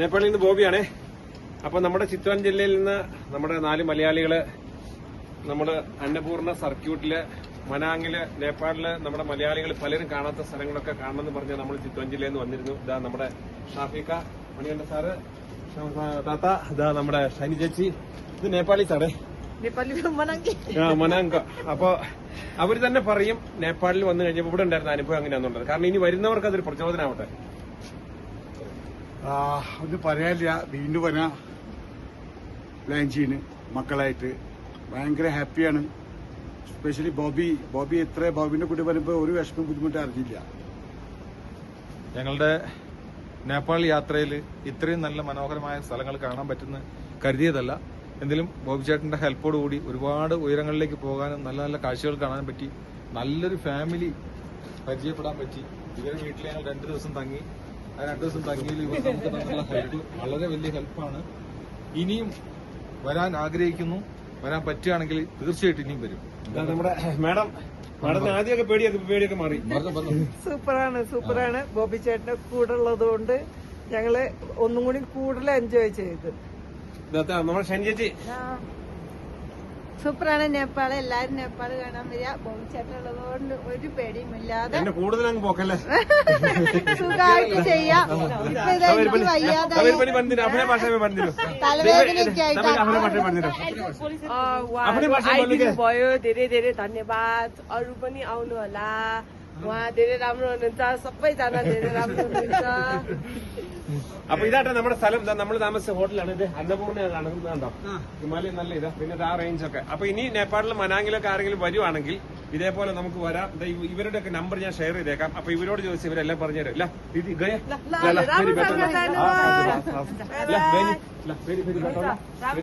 നേപ്പാളിൽ നിന്ന് ബോബിയാണേ. അപ്പോൾ നമ്മുടെ ചിത്രാൻ ജില്ലയിൽ നിന്ന് നമ്മുടെ നാല് മലയാളികൾ നമ്മുടെ അന്നപൂർണ സർക്യൂട്ടിൽ മനാങ്ങിൽ നേപ്പാളിൽ നമ്മുടെ മലയാളികൾ പലരും കാണാത്ത സ്ഥലങ്ങളൊക്കെ കാണണമെന്ന് പറഞ്ഞ നമ്മൾ ചിത്രാൻ ജില്ലയിൽ നിന്ന് വന്നിരുന്നു. ഇതാ നമ്മുടെ ഷാഫിക്ക മണികണ്ഠ സാറ് താത്ത ഇതാ നമ്മുടെ ഷനി ചേച്ചി. ഇത് നേപ്പാളി സാറേ. മനാങ്ക അപ്പൊ അവർ തന്നെ പറയും നേപ്പാളിൽ വന്നു കഴിഞ്ഞപ്പോൾ ഇവിടെ ഉണ്ടായിരുന്ന അനുഭവം അങ്ങനെയാണെന്നുള്ളത് കാരണം ഇനി വരുന്നവർക്ക് അതൊരു പ്രചോദനമാവട്ടെ ഒന്നും പറയാനില്ല. വീണ്ടും വരാ പ്ലാൻ ചെയ്യുന്നു മക്കളായിട്ട് ഭയങ്കര ഹാപ്പിയാണ്. സ്പെഷ്യലി ബോബി. ബോബി എത്ര ബോബിന്റെ കൂടെ വരുമ്പോൾ ഒരു വിഷമം ബുദ്ധിമുട്ട് അറിഞ്ഞില്ല. ഞങ്ങളുടെ നേപ്പാൾ യാത്രയിൽ ഇത്രയും നല്ല മനോഹരമായ സ്ഥലങ്ങൾ കാണാൻ പറ്റുന്ന കരുതിയതല്ല. എന്തെങ്കിലും ബോബി ചേട്ടന്റെ ഹെൽപ്പോടുകൂടി ഒരുപാട് ഉയരങ്ങളിലേക്ക് പോകാനും നല്ല നല്ല കാഴ്ചകൾ കാണാൻ പറ്റി. നല്ലൊരു ഫാമിലി പരിചയപ്പെടാൻ പറ്റി. ഇവരുടെ വീട്ടിൽ ഞങ്ങൾ രണ്ടു ദിവസം തങ്ങി. ആ രണ്ടു ദിവസം ഇവർ നമുക്ക് തന്നുള്ള ഹെൽപ്പ് വളരെ വലിയ ഹെൽപ്പാണ്. ഇനിയും വരാൻ ആഗ്രഹിക്കുന്നു. വരാൻ പറ്റുകയാണെങ്കിൽ തീർച്ചയായിട്ടും ഇനിയും വരും. നമ്മുടെ മാഡം മാഡത്തിന് ആദ്യമൊക്കെ പേടിയൊക്കെ പേടിയൊക്കെ മാറി. സൂപ്പറാണ് സൂപ്പറാണ്. ബോബി ചേട്ടന്റെ കൂടെ ഉള്ളത് കൊണ്ട് ഞങ്ങൾ ഒന്നും കൂടി കൂടുതൽ എൻജോയ് ചെയ്തു. നമ്മുടെ ഷൈനി ചേച്ചി. സൂപ്പറാണ് നേപ്പാൾ എല്ലാരും നേപ്പാൾ കാണാൻ വരിക ബോംചേട്ടനുള്ളത് കൊണ്ട് ഒരു പേടിയും ഇല്ലാതെ എന്നെ കൂടുതൽ അങ്ങ് പോക്കല്ലേ സുഖമായിട്ട് ചെയ്യാം ഇപ്പൊ ഇത് എനിക്ക് വയ്യാതായി അവര് പണി പറഞ്ഞില്ല അഭിനയ ഭാഷ പറഞ്ഞില്ല തലവേദനയൊക്കെ ആയിട്ട് അഭിനയ ഭാഷ പറഞ്ഞില്ല आफ्नै भाषा बोल्नु क्या? आइदिनु भयो धेरै धेरै धन्यवाद अरू पनि आउनु होला उहाँ धेरै राम्रो हुनुहुन्छ सबैजना धेरै राम्रो हुनुहुन्छ അപ്പൊ ഇതാട്ടെ നമ്മുടെ സ്ഥലം ഇതാ നമ്മൾ താമസിച്ച ഹോട്ടലാണ് ഇത് അന്നപൂർണ്ണ കണ്ടോ ഹിമാലയം നല്ല ഇതാ പിന്നെ ഇത് ആ റേഞ്ച് ഒക്കെ അപ്പൊ ഇനി നേപ്പാളിൽ മനാങ്ങിലൊക്കെ ആരെങ്കിലും വരുവാണെങ്കിൽ ഇതേപോലെ നമുക്ക് വരാം ദാ ഇവ- ഇവരുടെയൊക്കെ നമ്പർ ഞാൻ ഷെയർ ചെയ്തേക്കാം അപ്പൊ ഇവരോട് ചോദിച്ച് ഇവരെല്ലാം പറഞ്ഞുതരും ഇല്ല ദീദി ഗയ